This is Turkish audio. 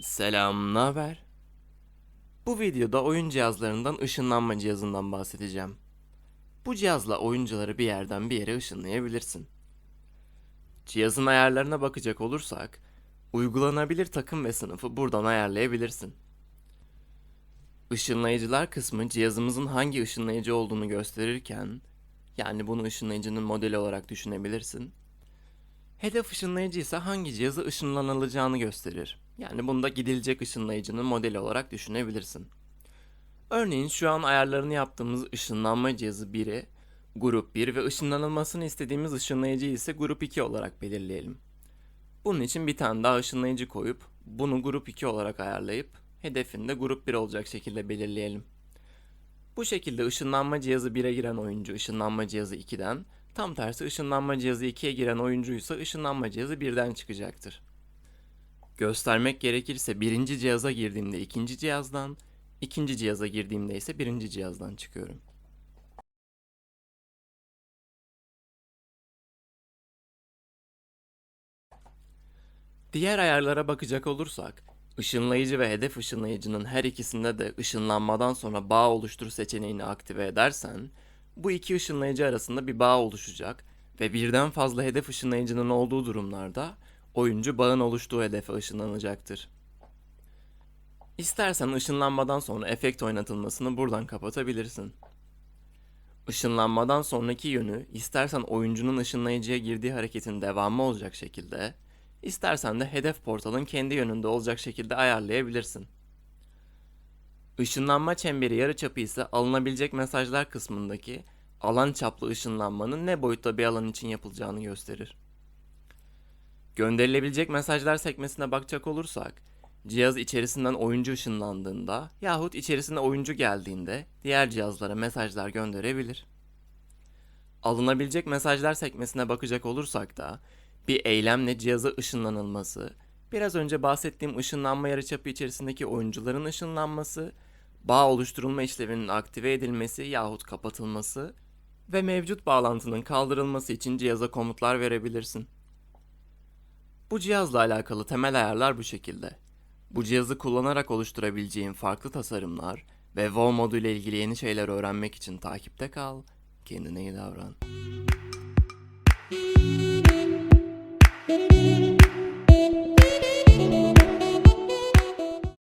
Selam, haber? Bu videoda oyun cihazlarından ışınlanma cihazından bahsedeceğim. Bu cihazla oyuncuları bir yerden bir yere ışınlayabilirsin. Cihazın ayarlarına bakacak olursak, uygulanabilir takım ve sınıfı buradan ayarlayabilirsin. Işınlayıcılar kısmı cihazımızın hangi ışınlayıcı olduğunu gösterirken, yani bunu ışınlayıcının modeli olarak düşünebilirsin. Hedef ışınlayıcı ise hangi cihazı ışınlanılacağını gösterir. Yani bunda gidilecek ışınlayıcının modeli olarak düşünebilirsin. Örneğin şu an ayarlarını yaptığımız ışınlanma cihazı 1'i grup 1 ve ışınlanılmasını istediğimiz ışınlayıcı ise grup 2 olarak belirleyelim. Bunun için bir tane daha ışınlayıcı koyup bunu grup 2 olarak ayarlayıp hedefini de grup 1 olacak şekilde belirleyelim. Bu şekilde ışınlanma cihazı 1'e giren oyuncu ışınlanma cihazı 2'den, tam tersi ışınlanma cihazı 2'ye giren oyuncuysa ışınlanma cihazı 1'den çıkacaktır. Göstermek gerekirse birinci cihaza girdiğimde ikinci cihazdan, ikinci cihaza girdiğimde ise birinci cihazdan çıkıyorum. Diğer ayarlara bakacak olursak, ışınlayıcı ve hedef ışınlayıcının her ikisinde de ışınlanmadan sonra bağ oluştur seçeneğini aktive edersen, bu iki ışınlayıcı arasında bir bağ oluşacak ve birden fazla hedef ışınlayıcının olduğu durumlarda oyuncu bağın oluştuğu hedefe ışınlanacaktır. İstersen ışınlanmadan sonra efekt oynatılmasını buradan kapatabilirsin. Işınlanmadan sonraki yönü istersen oyuncunun ışınlayıcıya girdiği hareketin devamı olacak şekilde, istersen de hedef portalın kendi yönünde olacak şekilde ayarlayabilirsin. Işınlanma çemberi yarıçapı ise alınabilecek mesajlar kısmındaki alan çaplı ışınlanmanın ne boyutta bir alan için yapılacağını gösterir. Gönderilebilecek mesajlar sekmesine bakacak olursak, cihaz içerisinden oyuncu ışınlandığında yahut içerisine oyuncu geldiğinde diğer cihazlara mesajlar gönderebilir. Alınabilecek mesajlar sekmesine bakacak olursak da bir eylemle cihaza ışınlanılması, biraz önce bahsettiğim ışınlanma yarıçapı içerisindeki oyuncuların ışınlanması, bağ oluşturulma işleminin aktive edilmesi yahut kapatılması ve mevcut bağlantının kaldırılması için cihaza komutlar verebilirsin. Bu cihazla alakalı temel ayarlar bu şekilde. Bu cihazı kullanarak oluşturabileceğin farklı tasarımlar ve WoW modu ile ilgili yeni şeyler öğrenmek için takipte kal, kendine iyi davran.